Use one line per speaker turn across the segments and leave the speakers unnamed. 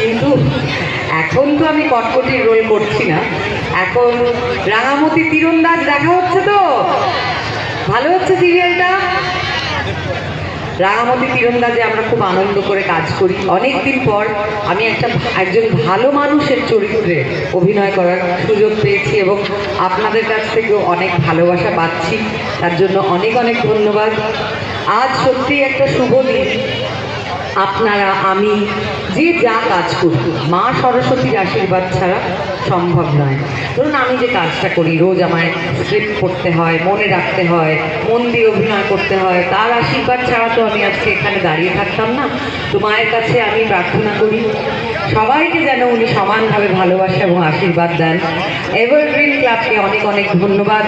কিন্তু এখন তো আমি কটকটির রোল করছি না। এখন রাঙামতি তীরন্দাজ দেখা হচ্ছে তো? ভালো হচ্ছে সিরিয়ালটা রাঙামতি তীরন্দাজে আমরা খুব আনন্দ করে কাজ করি। অনেক দিন পর আমি একটা একজন ভালো মানুষের চরিত্রে অভিনয় করার সুযোগ পেয়েছি এবং আপনাদের কাছ থেকেও অনেক ভালোবাসা পাচ্ছি। তার জন্য অনেক অনেক ধন্যবাদ। আজ সত্যি একটা শুভ দিন। আপনারা, আমি যে যা কাজ করি মা সরস্বতীর আশীর্বাদ ছাড়া সম্ভব নয়। ধরুন আমি যে কাজটা করি, রোজ আমায় স্ক্রিপ্ট করতে হয়, মনে রাখতে হয়, মন দিয়ে অভিনয় করতে হয়, তার আশীর্বাদ ছাড়া তো আমি আজকে এখানে দাঁড়িয়ে থাকতাম না। তো মায়ের কাছে আমি প্রার্থনা করি, সবাইকে যেন উনি সমানভাবে ভালোবাসা এবং আশীর্বাদ দেন। এভারগ্রিন ক্লাবকে অনেক অনেক ধন্যবাদ।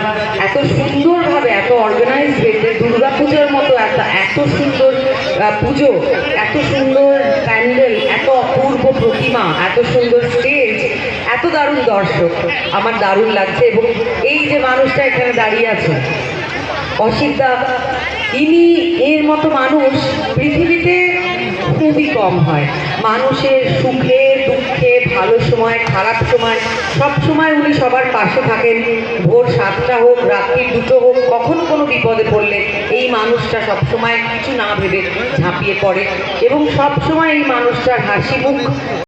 এত সুন্দরভাবে, এত অর্গানাইজ হয়েছে দুর্গা পুজোর মতো এত এত সুন্দর পুজো, এত সুন্দর প্যান্ডেল, এত অপূর্ব প্রতিমা, এত সুন্দর স্টেজ এত দারুণ দর্শক, আমার দারুণ লাগছে এবং এই যে মানুষটা এখানে দাঁড়িয়ে আছে, অসিতা, ইনি এর মতো মানুষ পৃথিবীতে খুবই কম হয়। মানুষের সুখে সময়, খারাপ সময়, সব সময় উনি সবার পাশে থাকেন। ভোর সাতটা হোক, রাত্রি দুটো হোক, কখন কোনো বিপদে পড়লে এই মানুষটা সব সময় কিছু না ভেবে ঝাঁপিয়ে পড়ে। এবং সব সময় এই মানুষটার হাসি মুখ